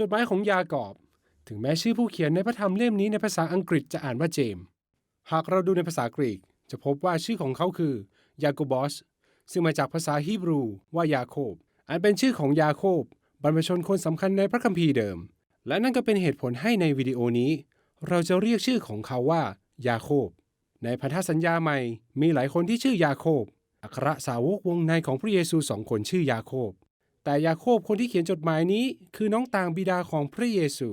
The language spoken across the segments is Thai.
จดหมายของยากอบ ถึงแม้ชื่อผู้เขียนในพระธรรมเล่มนี้ในภาษาอังกฤษจะอ่านว่าเจมส์หากเราดูในภาษากรีก จะพบว่าชื่อของเขาคือยาโกบอสซึ่งมาจากภาษาฮีบรูว่ายาโคบ อันเป็นชื่อของยาโคบบรรพชนคนสำคัญในพระคัมภีร์เดิม และนั่นก็เป็นเหตุผลให้ในวิดีโอนี้ เราจะเรียกชื่อของเขาว่ายาโคบ ในพันธสัญญาใหม่มีหลายคนที่ชื่อยาโคบอัครสาวกวงในของพระเยซูสองคนชื่อยาโคบ แต่ยาโคบคนที่เขียนจดหมายนี้คือน้องต่างบิดาของพระเยซู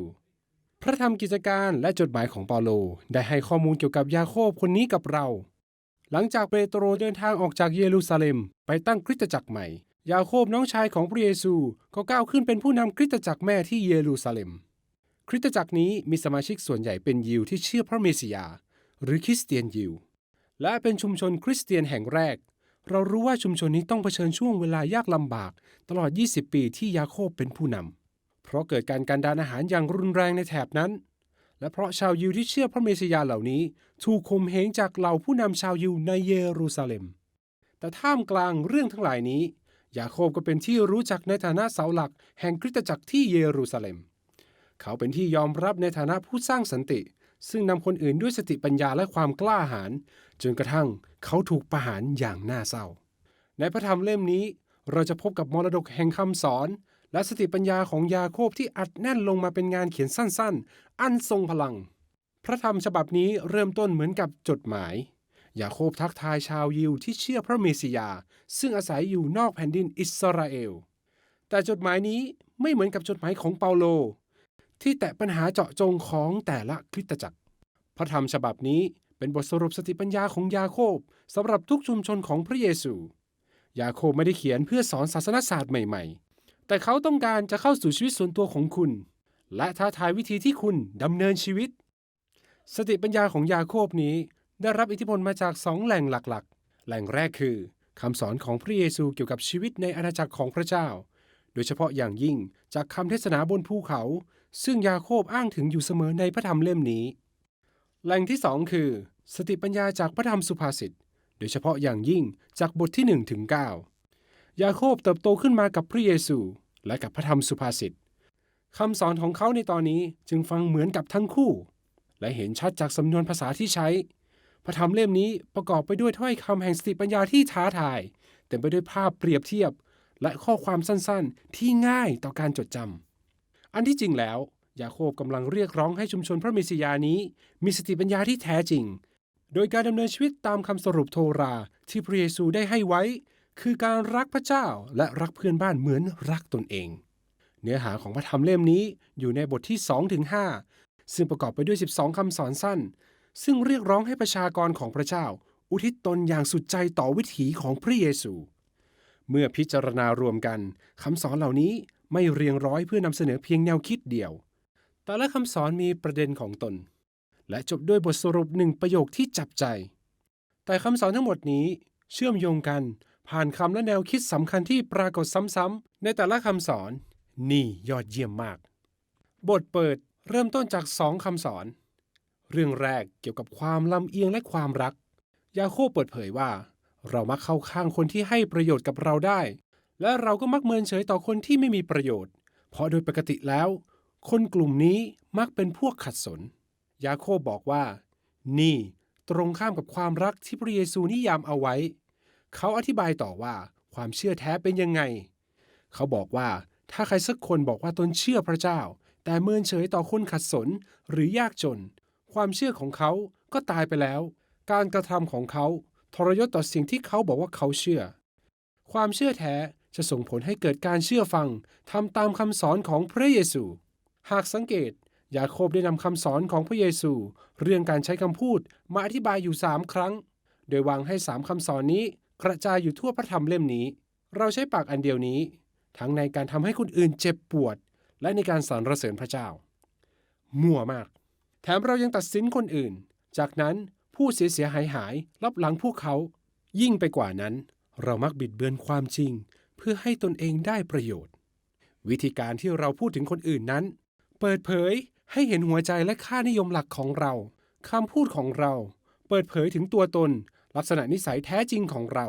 พระธรรมกิจการและจดหมายของเปาโล ได้ให้ข้อมูลเกี่ยวกับยาโคบคนนี้กับเรา หลังจากเปโตรเดินทางออกจากเยรูซาเล็ม ไปตั้งคริสตจักรใหม่ ยาโคบน้องชายของพระเยซูก็ก้าวขึ้นเป็นผู้นำคริสตจักรแม่ที่เยรูซาเล็ม คริสตจักรนี้มีสมาชิกส่วนใหญ่เป็นยิวที่เชื่อพระเมสสิยาหรือคริสเตียนยิว และเป็นชุมชนคริสเตียนแห่งแรก เรารู้ว่าชุมชนนี้ต้องเผชิญช่วงเวลายากลำบาก ตลอด 20 ปีที่ยาโคบเป็นผู้นำ เพราะเกิดการการดานอาหารอย่างรุนแรงในแถบนั้น และเพราะชาวยิวที่เชื่อพระเมสสิยาเหล่านี้ ถูกข่มเหงจากเหล่าผู้นำชาวยิวในเยรูซาเล็ม แต่ท่ามกลางเรื่องทั้งหลายนี้ ยาโคบก็เป็นที่รู้จักในฐานะเสาหลัก แห่งคริสตจักรที่เยรูซาเล็ม เขาเป็นที่ยอมรับในฐานะผู้สร้างสันติ ซึ่งนำคนอื่นด้วยสติปัญญาและความกล้าหาญจนกระทั่งเขาถูกประหารอย่างน่าเศร้า ในพระธรรมเล่มนี้เราจะพบกับมรดกแห่งคำสอน และสติปัญญาของยาโคบที่อัดแน่นลงมาเป็นงานเขียนสั้นๆ อันทรงพลัง พระธรรมฉบับนี้เริ่มต้นเหมือนกับจดหมาย ยาโคบทักทายชาวยิวที่เชื่อพระเมสสิยา ซึ่งอาศัยอยู่นอกแผ่นดินอิสราเอล แต่จดหมายนี้ไม่เหมือนกับจดหมายของเปาโล ที่แตะปัญหาเจาะจงของแต่ละคริสตจักร พระธรรมฉบับนี้เป็นบทสรุปสติปัญญาของยาโคบสำหรับทุกชุมชนของพระเยซู ยาโคบไม่ได้เขียนเพื่อสอนศาสนศาสตร์ใหม่ๆ แต่เขาต้องการจะเข้าสู่ชีวิตส่วนตัวของคุณ และท้าทายวิธีที่คุณดำเนินชีวิต สติปัญญาของยาโคบนี้ได้รับอิทธิพลมาจากสองแหล่งหลักๆ แหล่งแรกคือคำสอนของพระเยซูเกี่ยวกับชีวิตในอาณาจักรของพระเจ้า โดยเฉพาะอย่างยิ่งจากคำเทศนาบนภูเขา ซึ่งยาโคบอ้างถึงอยู่เสมอในพระธรรมเล่มนี้ แหล่งที่สองคือ สติปัญญาจากพระธรรมสุภาษิต โดยเฉพาะอย่างยิ่งจากบทที่1ถึง9ยาโคบเติบโตขึ้นมากับพระเยซู และกับพระธรรมสุภาษิตคำสอนของเขาในตอนนี้จึงฟังเหมือนกับทั้งคู่ และเห็นชัดจากสำนวนภาษาที่ใช้ พระธรรมเล่มนี้ประกอบไปด้วยถ้อยคำแห่งสติปัญญาที่ท้าทายเต็มไปด้วยภาพเปรียบเทียบ และข้อความสั้นๆ ที่ง่ายต่อการจดจำ อันที่จริงแล้ว ยาโคบกำลังเรียกร้องให้ชุมชนพระเมสสิยานี้ มีสติปัญญาที่แท้จริง โดยการดำเนินชีวิตตามคำสรุปโทราที่พระเยซูได้ให้ไว้ คือการรักพระเจ้าและรักเพื่อนบ้านเหมือนรักตนเอง เนื้อหาของพระธรรมเล่มนี้อยู่ในบทที่2ถึง5ซึ่งประกอบไปด้วย 12 คำสอนสั้น ซึ่งเรียกร้องให้ประชากรของพระเจ้า อุทิศตนอย่างสุดใจต่อวิถีของพระเยซู เมื่อพิจารณารวมกันคำสอนเหล่านี้ ไม่เรียงร้อยเพื่อนำเสนอเพียงแนวคิดเดียว แต่ละคำสอนมีประเด็นของตน และจบด้วยบทสรุปหนึ่งประโยคที่จับใจ แต่คำสอนทั้งหมดนี้เชื่อมโยงกันผ่านคำและแนวคิดสำคัญที่ปรากฏซ้ำๆในแต่ละคำสอน นี่ยอดเยี่ยมมาก บทเปิดเริ่มต้นจากสองคำสอน เรื่องแรกเกี่ยวกับความลำเอียงและความรัก ยาโคบเปิดเผยว่า เรามักเข้าข้างคนที่ให้ประโยชน์กับเราได้ และเราก็มักเมินเฉยต่อคนที่ไม่มีประโยชน์ เพราะโดยปกติแล้ว คนกลุ่มนี้มักเป็นพวกขัดสน ยาโคบบอกว่า นี่ตรงข้ามกับความรักที่พระเยซูนิยามเอาไว้ เขาอธิบายต่อว่าความเชื่อแท้เป็นยังไง เขาบอกว่าถ้าใครสักคนบอกว่าตนเชื่อพระเจ้า แต่เมินเฉยต่อคนขัดสนหรือยากจน ความเชื่อของเขาก็ตายไปแล้ว การกระทำของเขาทรยศต่อสิ่งที่เขาบอกว่าเขาเชื่อ ความเชื่อแท้ จะส่งผลให้เกิดการเชื่อฟังทำตามคำสอนของพระเยซู หากสังเกตยาโคบได้นำคำสอนของพระเยซู เรื่องการใช้คำพูดมาอธิบายอยู่สามครั้ง โดยวางให้สามคำสอนนี้กระจายอยู่ทั่วพระธรรมเล่มนี้ เราใช้ปากอันเดียวนี้ ทั้งในการทำให้คนอื่นเจ็บปวด และในการสรรเสริญพระเจ้า มั่วมาก แถมเรายังตัดสินคนอื่น จากนั้นผู้เสียเสียหายหายรับหลังพวกเขา ยิ่งไปกว่านั้น เรามักบิดเบือนความจริง พื่อให้ตนเองได้ประโยชน์ วิธีการที่เราพูดถึงคนอื่นนั้น เปิดเผยให้เห็นหัวใจและค่านิยมหลักของเราคำพูดของเรา เปิดเผยถึงตัวตน ลักษณะนิสัยแท้จริงของเรา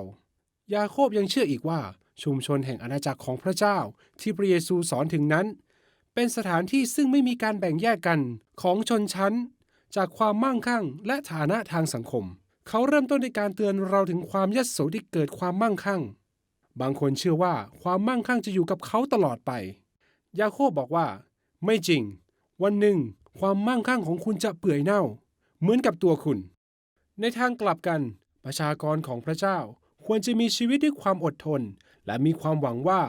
ยาโคบยังเชื่ออีกว่าชุมชนแห่งอาณาจักรของพระเจ้าที่พระเยซูสอนถึงนั้น เป็นสถานที่ซึ่งไม่มีการแบ่งแยกกันของชนชั้น จากความมั่งคั่งและฐานะทางสังคม เขาเริ่มต้นในการเตือนเราถึงความยโสที่เกิดความมั่งคั่ง บางคนเชื่อว่าความมั่งคั่งจะอยู่กับเขาตลอดไป ยาโคบบอกว่า ไม่จริง วันหนึ่ง ความมั่งคั่งของคุณจะเปื่อยเน่า เหมือนกับตัวคุณ ในทางกลับกัน ประชากรของพระเจ้าควรจะมีชีวิตด้วยความอดทน และมีความหวังว่า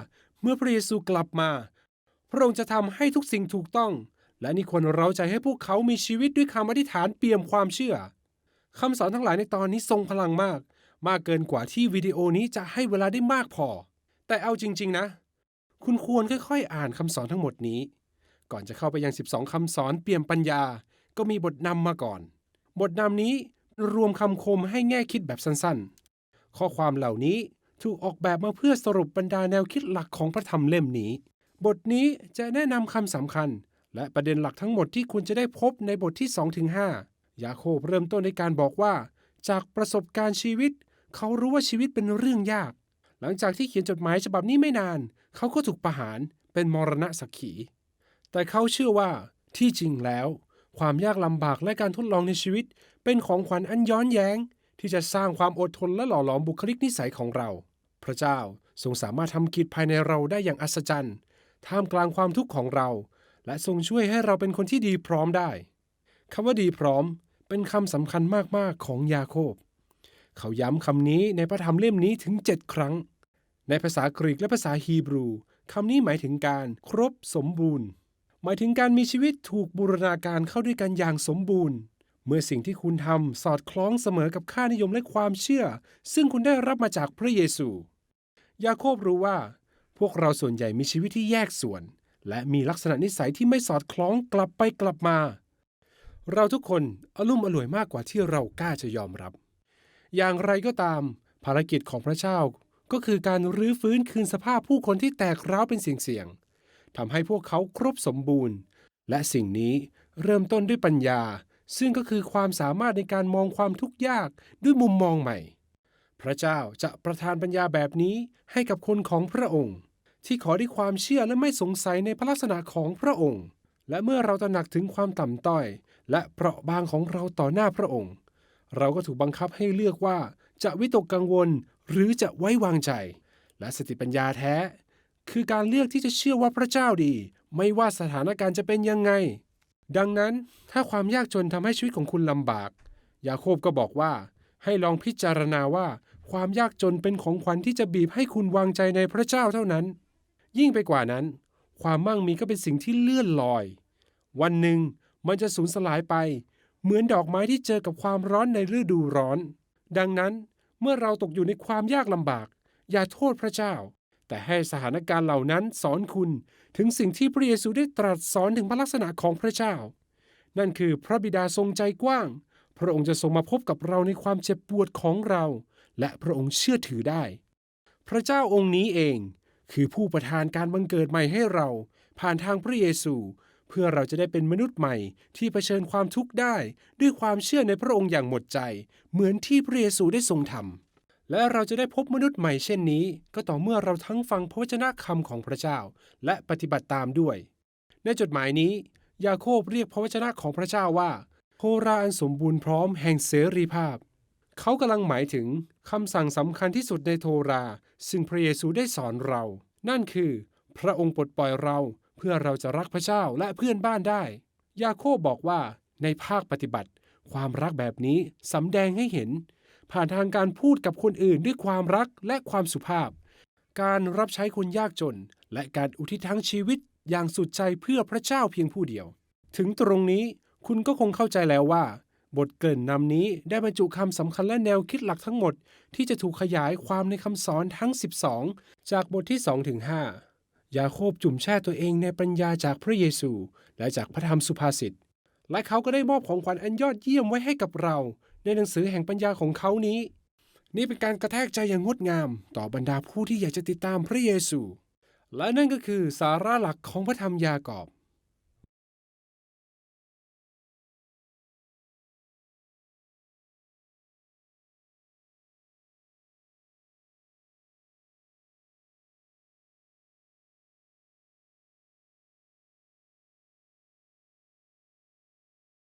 เมื่อพระเยซูกลับมา พระองค์จะทำให้ทุกสิ่งถูกต้อง และนี่ควรเราใจให้พวกเขามีชีวิตด้วยคำอธิษฐานเปี่ยมความเชื่อคำสอนทั้งหลายในตอนนี้ทรงพลังมาก มากเกินกว่าที่วิดีโอนี้จะให้เวลาได้มากพอ แต่เอาจริง ๆ นะ คุณควรค่อยๆ อ่านคำสอนทั้งหมดนี้ ก่อนจะเข้าไปยัง 12 คำสอนเปี่ยมปัญญา ก็มีบทนำมาก่อน บทนำนี้รวมคำคมให้แง่คิดแบบสั้นๆ ข้อความเหล่านี้ถูกออกแบบมาเพื่อสรุปบรรดาแนวคิดหลักของพระธรรมเล่มนี้ บทนี้จะแนะนำคำสำคัญ และประเด็นหลักทั้งหมดที่คุณจะได้พบในบทที่ 2-5 ยาโคบเริ่มต้นในการบอกว่า จากประสบการณ์ชีวิต เขารู้ว่าชีวิตเป็นเรื่องยาก หลังจากที่เขียนจดหมายฉบับนี้ไม่นาน เขาก็ถูกประหารเป็นมรณะสักขี แต่เขาเชื่อว่าที่จริงแล้ว ความยากลำบากและการทดลองในชีวิต เป็นของขวัญอันย้อนแย้ง ที่จะสร้างความอดทนและหล่อหลอมบุคลิกนิสัยของเรา พระเจ้าทรงสามารถทำกิจภายในเราได้อย่างอัศจรรย์ ท่ามกลางความทุกข์ของเรา และทรงช่วยให้เราเป็นคนที่ดีพร้อมได้คำว่าดีพร้อมเป็นคำสำคัญมาก ๆ ของยาโคบ เขาย้ำคำนี้ในพระธรรมเล่มนี้ถึง 7 ครั้ง ในภาษากรีกและภาษาฮีบรูคำนี้หมายถึงการครบสมบูรณ์ หมายถึงการมีชีวิตถูกบูรณาการเข้าด้วยกันอย่างสมบูรณ์ เมื่อสิ่งที่คุณทำสอดคล้องเสมอกับค่านิยมและความเชื่อ ซึ่งคุณได้รับมาจากพระเยซู ยาโคบรู้ว่า พวกเราส่วนใหญ่มีชีวิตที่แยกส่วน และมีลักษณะนิสัยที่ไม่สอดคล้องกลับไปกลับมา เราทุกคนอลุ่มอล่วยมากกว่าที่เรากล้าจะยอมรับ อย่างไรก็ตาม ภารกิจของพระเจ้าก็คือการรื้อฟื้นคืนสภาพผู้คนที่แตกร้าวเป็นเสียงๆทำให้พวกเขาครบสมบูรณ์ และสิ่งนี้เริ่มต้นด้วยปัญญา ซึ่งก็คือความสามารถในการมองความทุกข์ยากด้วยมุมมองใหม่ พระเจ้าจะประทานปัญญาแบบนี้ให้กับคนของพระองค์ ที่ขอด้วยความเชื่อและไม่สงสัยในพระลักษณะของพระองค์ และเมื่อเราตระหนักถึงความต่ำต้อย และเปราะบางของเราต่อหน้าพระองค์ เราก็ถูกบังคับให้เลือกว่า จะวิตกกังวลหรือจะไว้วางใจ และสติปัญญาแท้ คือการเลือกที่จะเชื่อว่าพระเจ้าดี ไม่ว่าสถานการณ์จะเป็นยังไง ดังนั้นถ้าความยากจนทำให้ชีวิตของคุณลำบาก ยาโคบก็บอกว่า ให้ลองพิจารณาว่า ความยากจนเป็นของขวัญที่จะบีบให้คุณวางใจในพระเจ้าเท่านั้น ยิ่งไปกว่านั้น ความมั่งมีก็เป็นสิ่งที่เลื่อนลอย วันหนึ่งมันจะสูญสลายไป เหมือนดอกไม้ที่เจอกับความร้อนในฤดูร้อน ดังนั้นเมื่อเราตกอยู่ในความยากลำบาก อย่าโทษพระเจ้า แต่ให้สถานการณ์เหล่านั้นสอนคุณถึงสิ่งที่พระเยซูได้ตรัสสอนถึงพระลักษณะของพระเจ้า นั่นคือพระบิดาทรงใจกว้าง พระองค์จะทรงมาพบกับเราในความเจ็บปวดของเรา และพระองค์เชื่อถือได้ พระเจ้าองค์นี้เอง คือผู้ประทานการบังเกิดใหม่ให้เรา ผ่านทางพระเยซู เพื่อเราจะได้เป็นมนุษย์ใหม่ที่เผชิญความทุกข์ได้ ด้วยความเชื่อในพระองค์อย่างหมดใจ เหมือนที่พระเยซูได้ทรงทำและเราจะได้พบมนุษย์ใหม่เช่นนี้ ก็ต่อเมื่อเราทั้งฟังพระวจนะคำของพระเจ้า และปฏิบัติตามด้วย ในจดหมายนี้ ยาโคบเรียกพระวจนะของพระเจ้าว่าโทราอันสมบูรณ์พร้อมแห่งเสรีภาพ เขากำลังหมายถึงคำสั่งสำคัญที่สุดในโทรา ซึ่งพระเยซูได้สอนเรา นั่นคือ พระองค์ปลดปล่อยเรา เพื่อเราจะรักพระเจ้าและเพื่อนบ้านได้ ยาโคบบอกว่าในภาคปฏิบัติ ความรักแบบนี้สำแดงให้เห็น ผ่านทางการพูดกับคนอื่นด้วยความรักและความสุภาพ การรับใช้คนยากจน และการอุทิศทั้งชีวิตอย่างสุดใจเพื่อพระเจ้าเพียงผู้เดียว ถึงตรงนี้คุณก็คงเข้าใจแล้วว่า บทเกินนำนี้ได้บรรจุคำสำคัญและแนวคิดหลักทั้งหมด ที่จะถูกขยายความในคำสอนทั้ง 12 จากบทที่2ถึง5 ยาโคบจุ่มแช่ตัวเองในปัญญาจากพระเยซู และจากพระธรรมสุภาษิต และเขาก็ได้มอบของขวัญอันยอดเยี่ยมไว้ให้กับเรา ในหนังสือแห่งปัญญาของเขานี้ นี่เป็นการกระแทกใจอย่างงดงาม ต่อบรรดาผู้ที่อยากจะติดตามพระเยซู และนั่นก็คือสาระหลักของพระธรรมยากอบ